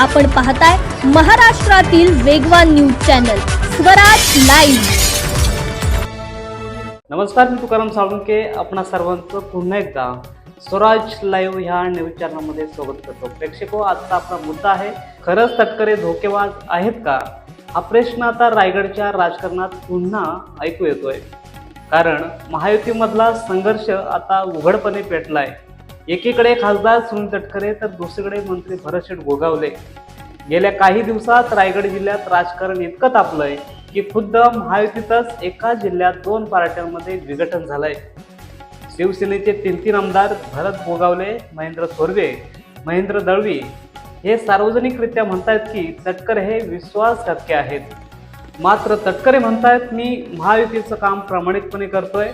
आपण पाहताय महाराष्ट्रातील वेगवान न्यूज चॅनल स्वराज लाईव्ह. नमस्कार मी तुकाराम साळुंके. आपणा सर्वांचं पुन्हा एकदा स्वराज लाईव्ह ह्या न्यूज चॅनलमध्ये स्वागत करतो. प्रेक्षको आजचा आपला मुद्दा आहे खरंच तटकरे धोकेबाज आहेत का? हा प्रश्न आता रायगडच्या राजकारणात पुन्हा ऐकू येतोय. कारण महायुतीमधला संघर्ष आता उघडपणे पेटलाय. एकीकडे खासदार सुनील तटकरे तर दुसरीकडे मंत्री भरतशेठ गोगावले. गेल्या काही दिवसात रायगड जिल्ह्यात राजकारण इतकं तापलंय की खुद्द महायुतीतच एका जिल्ह्यात दोन पार्ट्यांमध्ये विघटन झालंय. शिवसेनेचे तीन तीन आमदार भरत गोगावले महेंद्र थोरवे महेंद्र दळवी हे सार्वजनिकरित्या म्हणतायत की तटकरे हे विश्वासघातके आहेत. मात्र तटकरे म्हणतायत मी महायुतीचं काम प्रामाणिकपणे करतोय.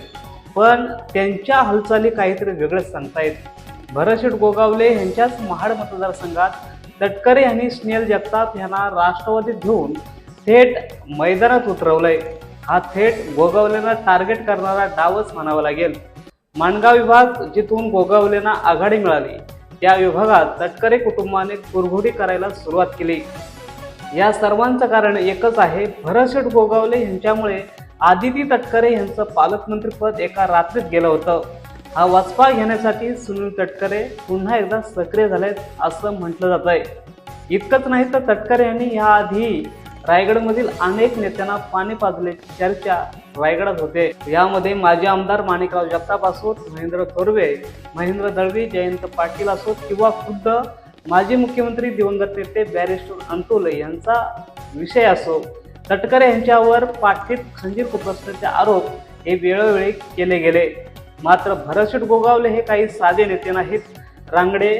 पण त्यांच्या हालचाली काहीतरी वेगळंच सांगतायत भरतशेठ गोगावले यांच्याच महाड मतदारसंघात तटकरे यांनी स्नेहल जगताप यांना राष्ट्रवादीत घेऊन थेट मैदानात उतरवलंय. हा थेट गोगावलेंना टार्गेट करणारा डावच म्हणावा लागेल. माणगाव विभाग जिथून गोगावलेंना आघाडी मिळाली त्या विभागात तटकरे कुटुंबाने कुरघोडी करायला सुरुवात केली. या सर्वांचं कारण एकच आहे भरतशेठ गोगावले यांच्यामुळे आदिती तटकरे यांचं पालकमंत्रीपद एका रात्रीत गेलं होतं. हा वाचपा घेण्यासाठी सुनील तटकरे पुन्हा एकदा सक्रिय झालेत असं म्हटलं जात आहे इतकंच नाही तर तटकरे यांनी याआधी रायगडमधील अनेक नेत्यांना पाणी पाजल्याची चर्चा रायगडात होते. यामध्ये माजी आमदार माणिकराव जगताप असोत महेंद्र थोरवे महेंद्र दळवी जयंत पाटील असोत किंवा खुद्द माजी मुख्यमंत्री दिवंगत नेते बॅरिस्टर अंतोले यांचा विषय असो. तटकरे यांच्यावर पाठीत खंजीर खुपसण्याचे आरोप हे वेळोवेळी केले गेले. मात्र भरतशेठ गोगावले हे काही साधे नेते नाहीत. रांगडे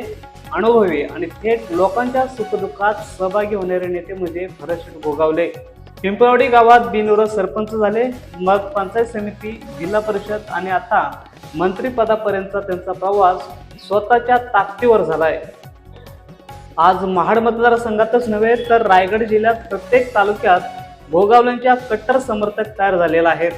अनुभवी आणि थेट लोकांच्या सुखदुःखात सहभागी होणारे नेते म्हणजे भरतशेठ गोगावले. पिंपळवडी गावात बिनविरोध सरपंच झाले. मग पंचायत समिती जिल्हा परिषद आणि आता मंत्रिपदापर्यंतचा त्यांचा प्रवास स्वतःच्या ताकदीवर झालाय. आज महाड मतदारसंघातच नव्हे तर रायगड जिल्ह्यात प्रत्येक तालुक्यात गोगावल्यांच्या कट्टर समर्थक तयार झालेला आहेत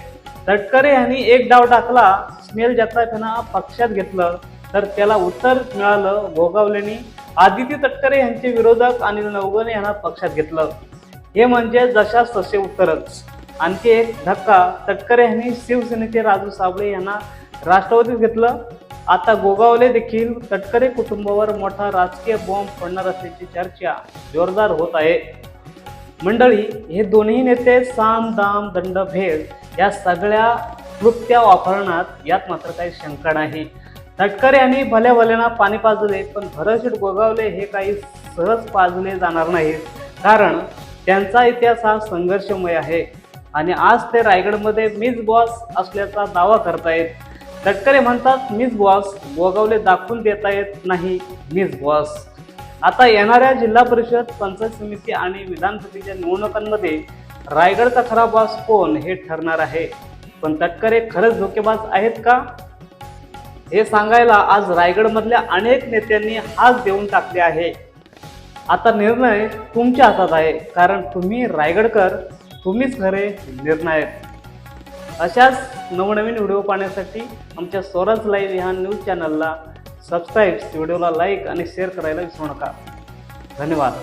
तटकरे यांनी एक डाव टाकला स्नेल जत्रा यांना पक्षात घेतलं तर त्याला उत्तर मिळालं भोगावलेंनी आदिती तटकरे यांचे विरोधक अनिल नवगणे यांना पक्षात घेतलं. हे म्हणजे जशास तसे उत्तरच. आणखी एक धक्का तटकरे यांनी शिवसेनेचे राजू साबळे यांना राष्ट्रवादीत घेतलं. आता गोगावले देखील तटकरे कुटुंबावर मोठा राजकीय बॉम्ब पडणार असल्याची चर्चा जोरदार होत आहे. मंडळी हे दोन्ही नेते साम दाम दंड भेद या सगळ्या कृत्या वापरण्यात यात मात्र काही शंका नाही. तटकरे यांनी भल्या भल्याना पाणी पाजले पण भरशीट गोगावले हे काही सहज पाजले जाणार नाहीत कारण त्यांचा इतिहास हा संघर्षमय आहे आणि आज ते रायगडमध्ये मीच बॉस असल्याचा दावा करतायत. तटकरे म्हणतात मीच बॉस गोगावले दाखवून देता येत नाही मीच बॉस. आता येणाऱ्या जिल्हा परिषद पंचायत समिती आणि विधानसभेच्या निवडणुकांमध्ये रायगडचा खरा बॉस कोण हे ठरणार आहे? पण तटकरे खरंच धोकेबाज आहेत का? हे सांगायला आज रायगडमधल्या अनेक नेत्यांनी हात देऊन टाकले आहे. आता निर्णय तुमच्या हातात आहे कारण तुम्ही रायगडकर तुम्हीच खरे निर्णायक. अशाच नवनवीन व्हिडिओ पाहण्यासाठी आमच्या स्वराज लाईव्ह ह्या न्यूज चॅनलला सबस्क्राईब व्हिडिओला लाईक आणि शेअर करायला विसरू नका. धन्यवाद.